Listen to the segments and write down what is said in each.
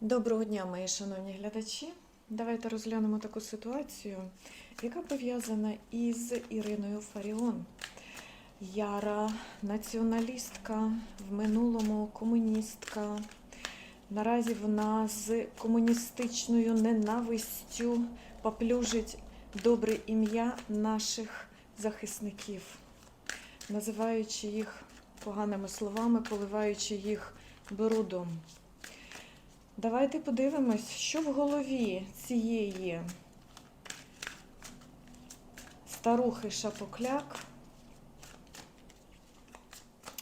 Доброго дня, мої шановні глядачі. Давайте розглянемо таку ситуацію, яка пов'язана із Іриною Фаріон. Яра націоналістка, в минулому комуністка. Наразі вона з комуністичною ненавистю поплюжить добре ім'я наших захисників, називаючи їх поганими словами, поливаючи їх брудом. Давайте подивимось, що в голові цієї старухи шапокляк.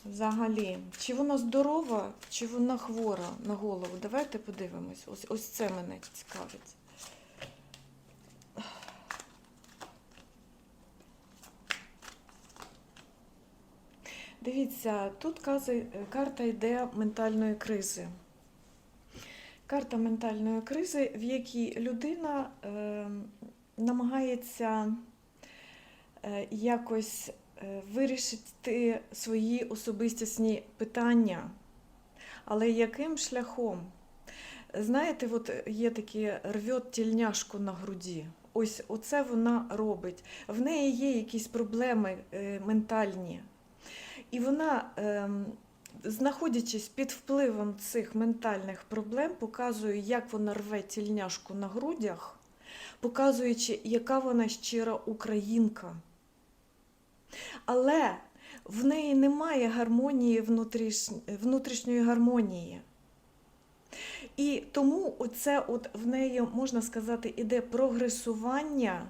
Взагалі, чи вона здорова, чи вона хвора на голову? Давайте подивимось. Ось, ось це мене цікавить. Дивіться, тут карта йде ментальної кризи. Карта ментальної кризи, в якій людина е, намагається е, якось е, вирішити свої особистісні питання. Але яким шляхом? Знаєте, от є таке рвет тільняшку на груді. Ось оце вона робить. В неї є якісь проблеми е, ментальні. І вона, ем, знаходячись під впливом цих ментальних проблем, показує, як вона рве тільняшку на грудях, показуючи, яка вона щира українка. Але в неї немає гармонії внутріш... внутрішньої гармонії. І тому оце от в неї, можна сказати, іде прогресування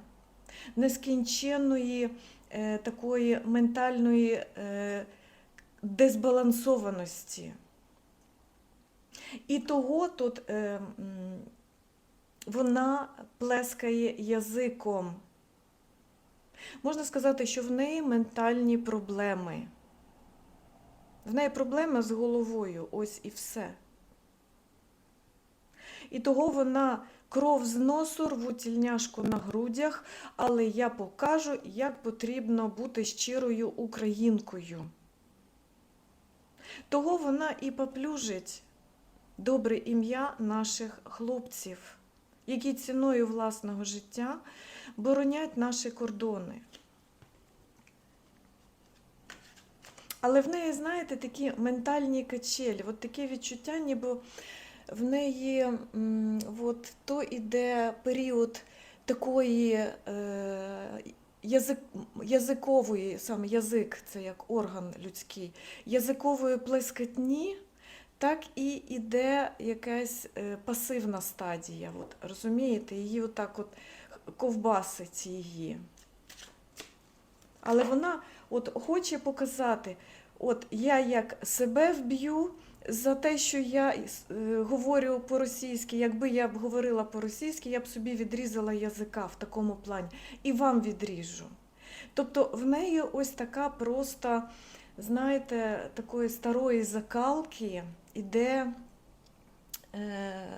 нескінченної е, такої ментальної е, дезбалансованості. І того тут е, вона плескає язиком. Можна сказати, що в неї ментальні проблеми. В неї проблеми з головою, ось і все. І того вона кров з носу, рву тільняшку на грудях, але я покажу, як потрібно бути щирою українкою. Того вона і поплюжить добре ім'я наших хлопців, які ціною власного життя боронять наші кордони. Але в неї, знаєте, такі ментальні качелі, от таке відчуття, ніби в неї от, то іде період такої е, язик, язикової, саме язик, це як орган людський, язикової плескотні, так і іде якась е, пасивна стадія. От, розумієте, її отак от ковбасить її. Але вона от хоче показати, от я як себе вб'ю за те, що я е, говорю по-російськи, якби я б говорила по-російськи, я б собі відрізала язика в такому плані. І вам відріжу. Тобто в неї ось така просто, знаєте, такої старої закалки іде е,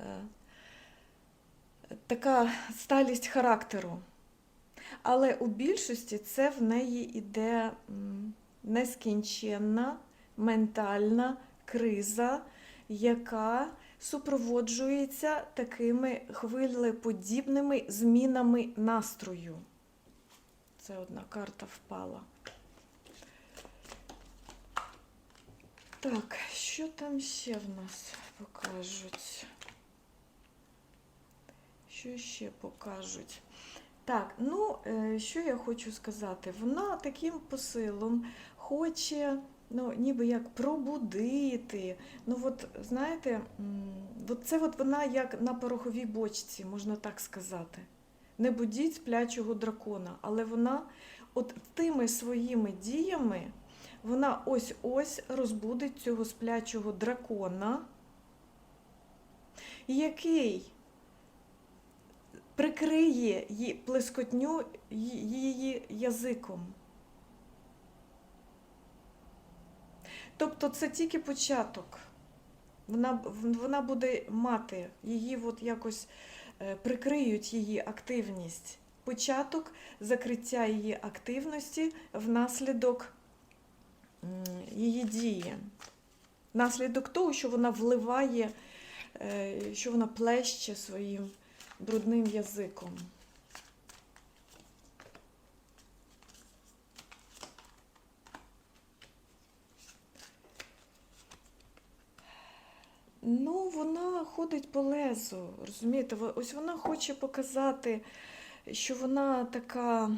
така сталість характеру. Але у більшості це в неї іде нескінченна ментальна криза, яка супроводжується такими хвилеподібними змінами настрою. Це одна карта впала. Так, що там ще в нас покажуть? Що ще покажуть? Так, ну е, що я хочу сказати? Вона таким посилом хоче, ну, ніби як пробудити. Ну, от, знаєте, от це от вона як на пороховій бочці, можна так сказати. Не будіть сплячого дракона, але вона от тими своїми діями вона ось-ось розбудить цього сплячого дракона, який прикриє її плескотню її язиком. Тобто це тільки початок. Вона, вона буде мати, її от якось е, прикриють її активність. Початок закриття її активності внаслідок її дії. Внаслідок того, що вона вливає е, що вона плеще своїм брудним язиком. Ну, вона ходить по лезу, розумієте? Ось вона хоче показати, що вона така.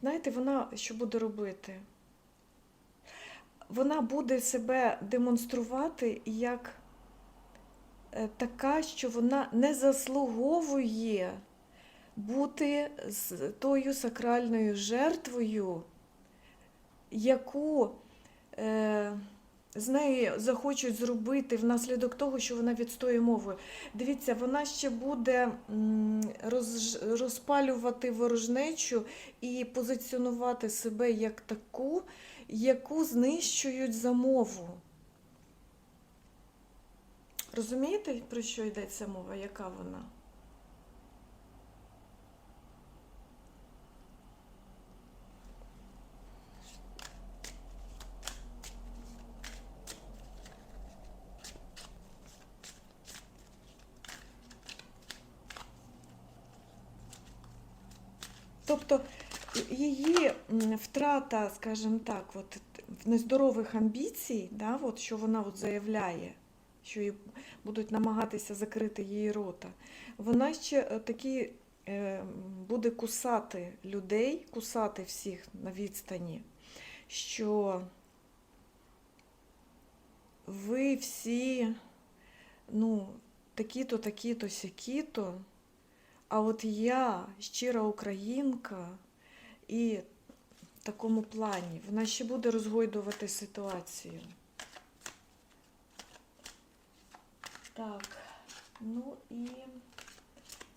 Знаєте, вона що буде робити? Вона буде себе демонструвати як е, така, що вона не заслуговує бути з тою сакральною жертвою, яку е, з неї захочуть зробити внаслідок того, що вона відстоює мову. Дивіться, вона ще буде роз, розпалювати ворожнечу і позиціонувати себе як таку, яку знищують за мову. Розумієте, про що йдеться мова? Яка вона? Тобто її втрата, скажімо так, от, нездорових амбіцій, да, от, що вона от заявляє, що їй будуть намагатися закрити її рота, вона ще е, такі е, буде кусати людей, кусати всіх на відстані, що ви всі, ну, такі-то, такі-то, сякі-то. А от я щира українка і в такому плані вона ще буде розгойдувати ситуацію. Так, ну і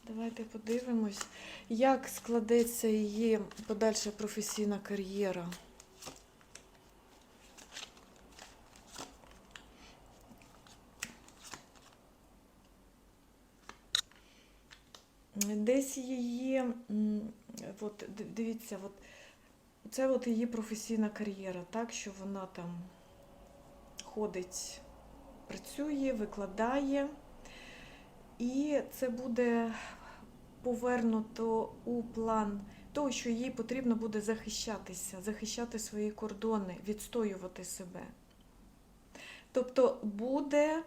давайте подивимось, як складеться її подальша професійна кар'єра. Десь її, от, дивіться, от, це от її професійна кар'єра, так, що вона там ходить, працює, викладає, і це буде повернуто у план того, що їй потрібно буде захищатися, захищати свої кордони, відстоювати себе. Тобто буде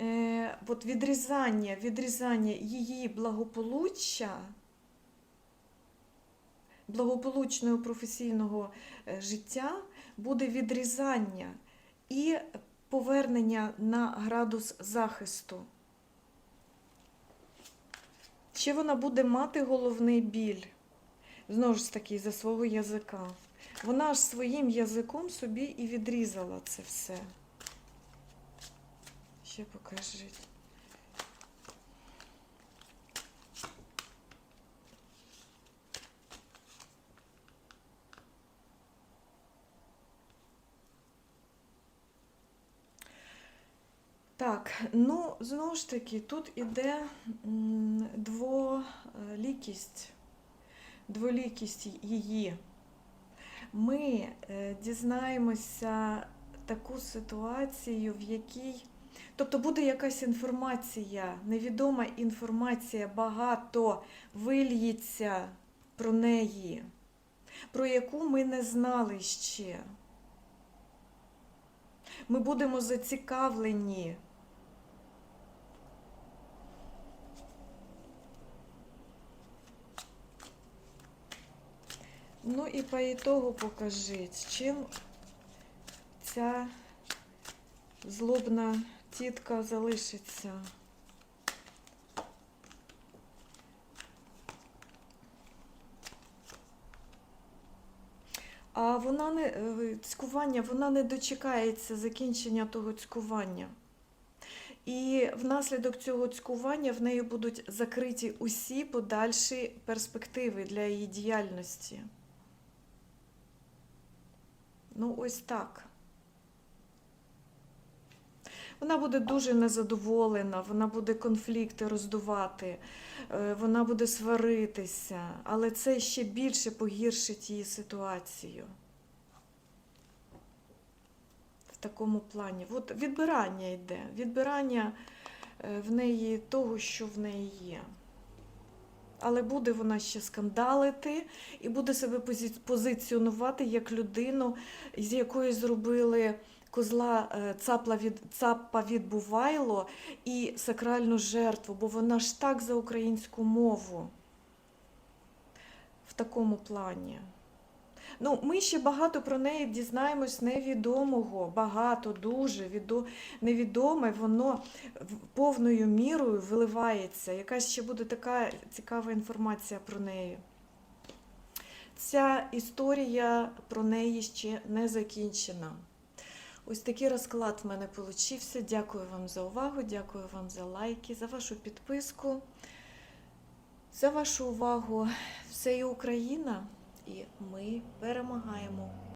е, от відрізання, відрізання її благополуччя, благополучного професійного е, життя буде відрізання і повернення на градус захисту. Ще вона буде мати головний біль, знову ж таки, за свого язика. Вона ж своїм язиком собі і відрізала це все. Ще покажіть. Так, ну, знову ж таки, тут іде дволікість, дволікість її. Ми е, дізнаємося таку ситуацію, в якій Тобто буде якась інформація, невідома інформація, багато вильється про неї, про яку ми не знали ще. Ми будемо зацікавлені. Ну і по ітогу покажіть, чим ця злобна тітка залишиться. А вона не е, цькування, вона не дочекається закінчення того цькування. І внаслідок цього цькування в неї будуть закриті усі подальші перспективи для її діяльності. Ну, ось так. Вона буде дуже незадоволена, вона буде конфлікти роздувати, е, вона буде сваритися, але це ще більше погіршить її ситуацію. В такому плані. От відбирання йде, відбирання е, в неї того, що в неї є. Але буде вона ще скандалити і буде себе позиціонувати як людину, з якої зробили козла е, цапла від, цапа від Бувайло і сакральну жертву, бо вона ж так за українську мову в такому плані. Ну, ми ще багато про неї дізнаємось невідомого, багато, дуже відо... невідоме, воно повною мірою виливається. Якась ще буде така цікава інформація про неї. Ця історія про неї ще не закінчена. Ось такий розклад в мене получився. Дякую вам за увагу, дякую вам за лайки, за вашу підписку, за вашу увагу. Все є Україна, і ми перемагаємо.